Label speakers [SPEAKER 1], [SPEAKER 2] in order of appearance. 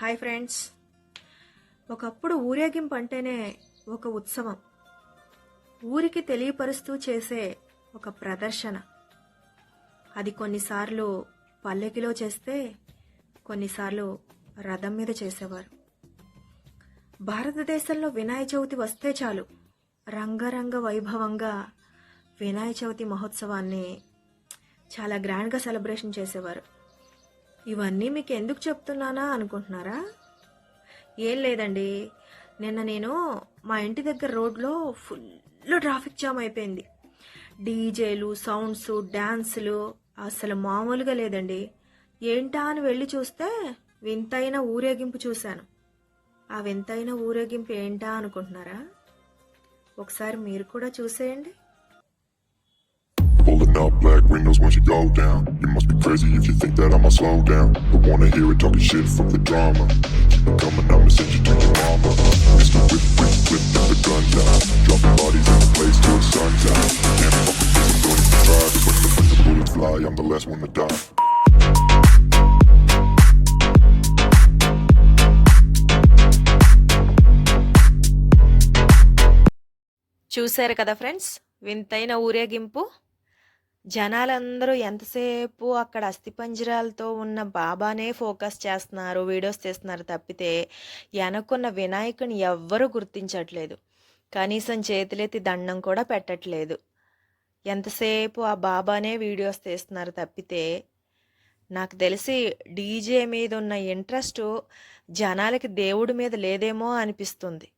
[SPEAKER 1] Hi friends. ఒకప్పుడు ఊరేగింపు అంటేనే ఒక ఉత్సవం. ఊరికి తెలియపరుస్తూ చేసే ఒక ప్రదర్శన. అది కొన్నిసార్లు పల్లెకిలో చేస్తే కొన్నిసార్లు రథం మీద చేసేవారు. భారతదేశంలో వినాయక చవితి వస్తే చాలు. రంగరంగ వైభవంగా వినాయక చవితి మహోత్సవాన్ని చాలా గ్రాండ్గా సెలబ్రేషన్ చేసేవారు. ఇవన్నీ మీకు ఎందుకు చెప్తున్నానా అనుకుంటున్నారా? ఏం లేదండి. నిన్న నేను మా ఇంటి దగ్గర రోడ్లో ఫుల్ ట్రాఫిక్ జామ్ అయిపోయింది. డీజేలు సౌండ్స్ డ్యాన్సులు అసలు మామూలుగా లేదండి. ఏంటా అని వెళ్ళి చూస్తే వింతైన ఊరేగింపు చూశాను. ఆ వింతైన ఊరేగింపు ఏంటా అనుకుంటున్నారా? ఒకసారి మీరు కూడా చూసేయండి.
[SPEAKER 2] Pulling up black windows once you go down. You must be crazy if you think that I'ma slow down. But wanna hear it talking shit from the drama. Keep it coming, I'ma send you to your mama. Mr. Whip, whip, whip, put the guns out. Dropping bodies in the place till the sun's out. Can't fuck with this, I'm going to try. But when the, when the bullets fly, I'm the last one to die.
[SPEAKER 1] చూశారు కదా friends వింతైన ఊరేగింపు జనాలందరూ ఎంతసేపు అక్కడ అస్థిపంజరాలతో ఉన్న బాబానే focus చేస్తున్నారు వీడియోస్ తీస్తున్నారు తప్పితే వెనకున్న వినాయకుని ఎవ్వరూ గుర్తించట్లేదు. కనీసం చేతులెత్తి దండం కూడా పెట్టట్లేదు. ఎంతసేపు ఆ బాబానే వీడియోస్ తీస్తున్నారు తప్పితే నాకు తెలిసి డీజే మీద ఉన్న ఇంట్రెస్ట్ జనాలకి దేవుడి మీద లేదేమో అనిపిస్తుంది.